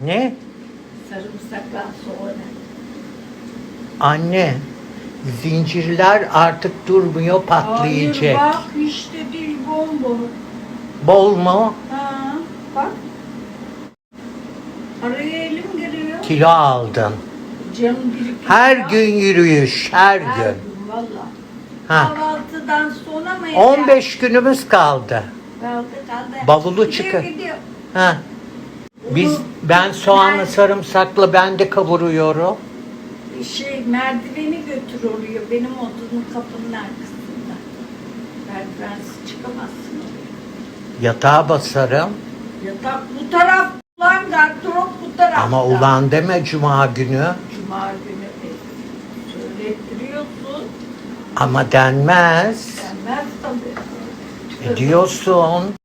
Ne? Sarımsaktan sonra. Anne, zincirler artık durmuyor patlayacak. Hayır bak işte dil bombo. Bol mu? Ha, bak. Araya elim giriyor. Kilo aldın. Canım bir iki Her gün yürüyüş, her Her gün. gün valla. Ha. Kahvaltıdan sonra mı? 15 günümüz kaldı. Kaldı kaldı. Bavulu çıkar. Ha. Biz ben soğanlı sarımsaklı ben de kavuruyorum. Şey merdiveni götür oluyor benim odunun kapının arkasında. Merdivensiz çıkamazsın oraya. Yatağa basarım. Yatak bu taraf ulan gardırop bu tarafta. Ama ulan deme cuma günü. Cuma günü e, söylettiriyorsun. Ama denmez. Denmez tabii. E diyorsun.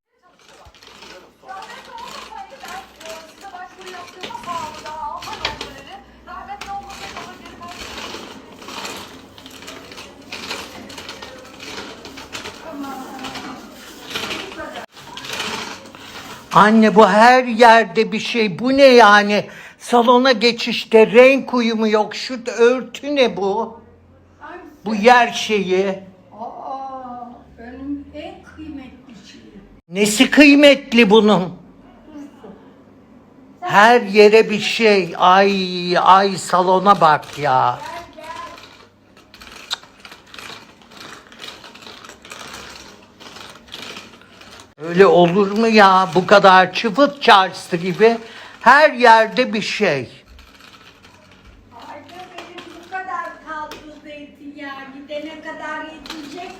Anne bu her yerde bir şey. Bu ne yani? Salona geçişte renk uyumu yok. Şu örtü ne bu? Bu yer şeyi. Aa, benim en kıymetli şeyim. Nesi kıymetli bunun? Her yere bir şey. Ay ay salona bak ya. Öyle olur mu ya bu kadar çıfıt çarşısı gibi her yerde bir şey. Ayda benim bu kadar kabluz zeytinyağı gidene kadar yetecek.